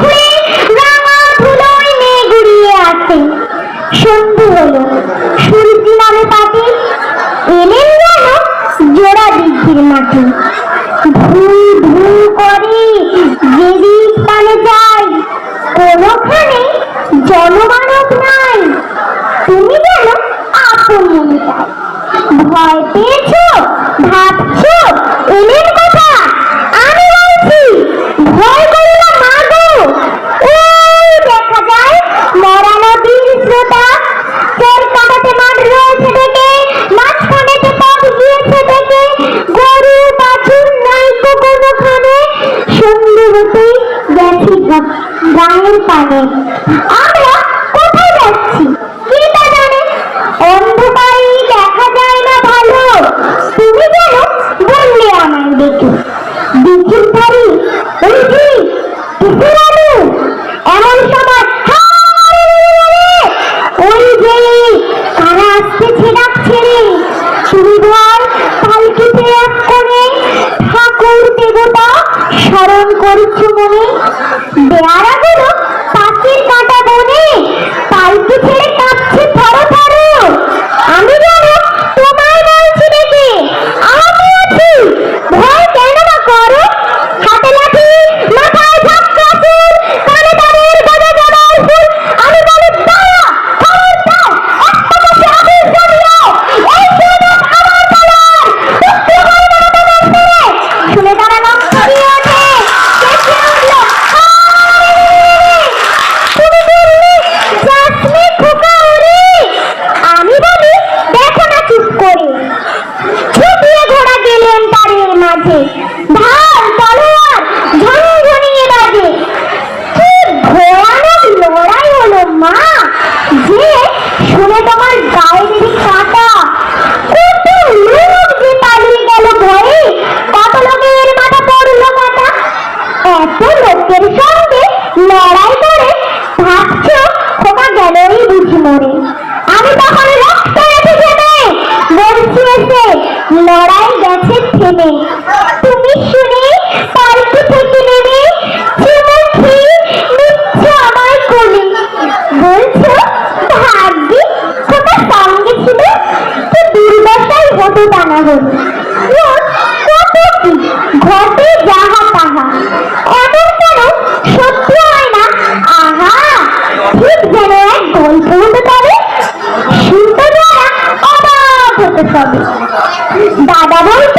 করে গায়ের পানে। আমরা কোথায় যাচ্ছি? কে তা জানে? অন্ধকারে দেখা যায় না ভালো। তুমি যেন বললে আমায় দেখে। বিচুর ধারি রে, ওই যে কারা আসতেছে ডাক ছেড়ে। তুমি পালকিতে ঠাকুর দেবতা স্মরণ করছ মনে? বেয়ারা মাঝে ঢাল তলোয়ার ঝনঝনিয়ে বাজে কি ভয়ানক লড়াই হলো, মা। যে শুনে তোমার গায়ে দিদি কাটা। কত লোক যে পালিয়ে গেল ভয়ে। কত লোকের মাথা পড়ল কাটা এত লোকের সঙ্গে লড়াই করে ভাবছ, খোকা গেলই বুঝি মরে। গেছে থেমে তুমি থেকে নেমে আমার কোলে। বলছো ভাগ্যি খোকা সঙ্গে ছিল কি দুর্দশাই হতো তা Babam